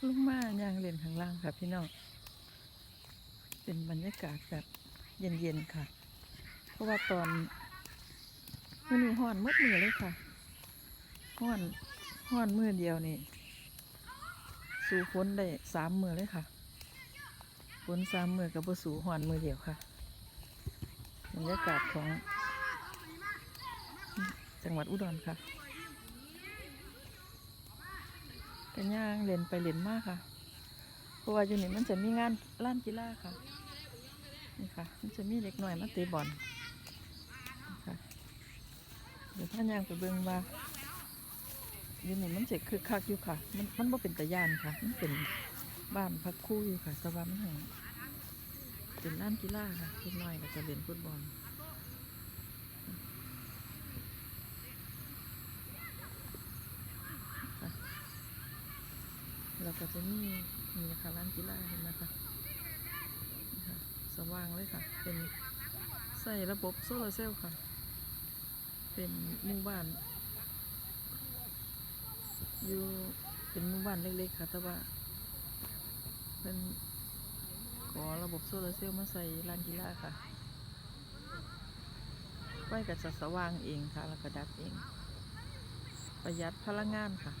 ลุกมาย่างเรียนข้างล่างค่ะพี่น้อง เป็นบรรยากาศแบบเย็นๆค่ะ เพราะว่าตอนมันมีห้อนมืดมือเลยค่ะห้อนห้อนมือเดียวนี่ สู่ฝนได้สามมือเลยค่ะฝนสามมือกับบ่สู่ห้อนมือเดียวค่ะ บรรยากาศของจังหวัดอุดรค่ะ กันย่างเล่นไปเล่นมากค่ะ เพราะว่าอยู่นี่มันจะมีงานล้านกีฬาค่ะ นี่ค่ะ มันจะมีเด็กหน่อยมาเตะบอลค่ะเดี๋ยวท่านย่างไปเบิ่งว่าอยู่นี่มันจะคึกคักอยู่ค่ะ มันมันบ่เป็นตะยานค่ะ มันเป็นบ้านพักคู่อยู่ค่ะแต่ว่ามันแห่งเป็นล้านกีฬาค่ะเด็กน้อยก็จะเล่นฟุตบอล เราก็จะมีมีนะคะร้านกีฬาเห็นนะคะนี่ค่ะสว่างเลยค่ะ เป็นใส่ระบบโซลาร์เซลล์ค่ะ เป็นหมู่บ้าน อยู่เป็นหมู่บ้านเล็กๆค่ะ แต่ว่าเป็นขอระบบโซลาร์เซลล์มาใส่ร้านกีฬาค่ะไฟกับสว่างเองค่ะ แล้วก็ดับเอง ประหยัดพลังงานค่ะ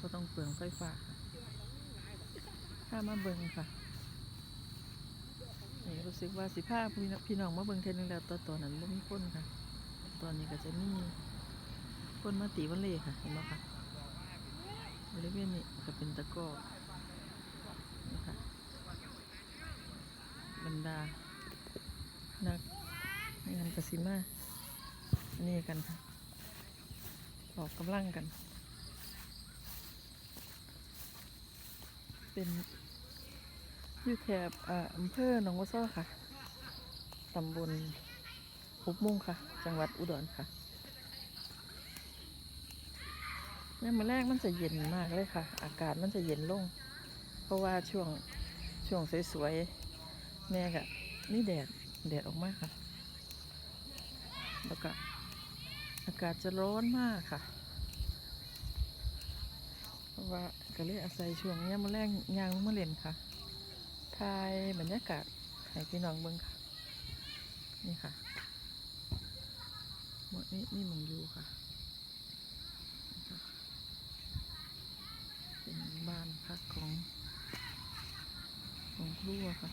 ก็ต้องเปลืองไฟฟ้าค่ะถ้ามาเบิงค่ะนี่รู้สึกว่าสิผ้าพี่น้องมาเบิงเทอนึงแล้วตอนตอนนั้นไม่มีคนค่ะ ตอนนี้ก็จะมีคนมาตีวันเล่ค่ะ เห็นไหมคะบริเวณนี้ก็เป็นตะก้อนะคะบรรดา นักงานกสิมา นี่กันค่ะ ออกกำลังกัน เป็นอยู่แถบอำเภอหนองวัวซ้อค่ะ ตำบลหุบมุ่งค่ะ จังหวัดอุดรค่ะเนี่ยมาแรกมันจะเย็นมากเลยค่ะ อากาศมันจะเย็นลง เพราะว่าช่วงช่วงสวยๆแม่กะนี่แดดแดดออกมากค่ะ แล้วก็อากาศจะร้อนมากค่ะ ว่าก็เลยอาศัยช่วงนี้มาแรงยางมาเล่นค่ะถ่ายบรรยากาศให้พี่น้องเบิ่งค่ะ นี่ค่ะหมดนี้นี่มองอยู่ค่ะ เป็นบ้านพักของ ของครัวค่ะ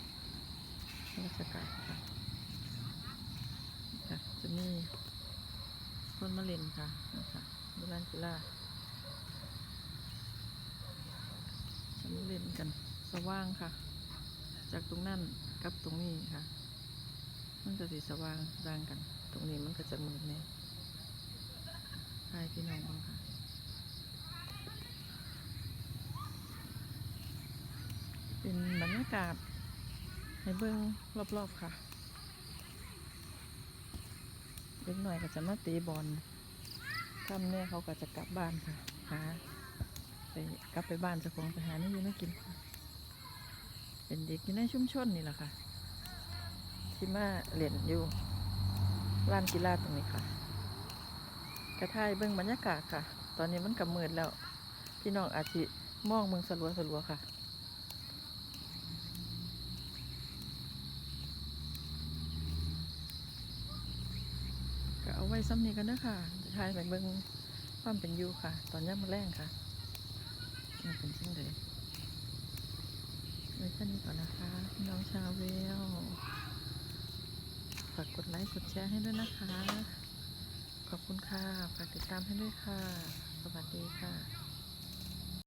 ราชการค่ะค่ะจะมีคนมาเล่นค่ะนี่ค่ะดูร้านกีฬา นเล่นกันสว่างค่ะ จากตรงนั้นกับตรงนี้ค่ะ มันจะสีสว่างต่างกัน ตรงนี้มันก็จะมืดแน่ใช่พี่น้องบ้างค่ะเป็นบรรยากาศให้เบิ้องรอบๆค่ะเล็กหน่อยก็จะมาตีบอลทำเนี่ยเขาก็จะกลับบ้านค่ะหา กลับไปบ้านเจ้าของไปหานี่อยู่น่ากิน เป็นเด็กอยู่ในชุมชนนี่แหละค่ะที่มาเล่นอยู่ลานกีฬาตรงนี้ค่ะ กระทายเบื้องบรรยากาศค่ะ ตอนนี้มันกำมืดแล้ว พี่น้องอาจจะมองเมืองสลัวสลัวค่ะก็เอาไว้ซ้ำนี้กันนะค่ะจะทายไปเบื้องความเป็นอยู่ค่ะ ตอนนี้มาแรงค่ะ มันเป็นเช่นเลยไว้แค่นี้ก่อนนะคะ น้องชาเวล ฝากกดไลค์กดแชร์ให้ด้วยนะคะ ขอบคุณค่ะ ฝากติดตามให้ด้วยค่ะ สวัสดีค่ะ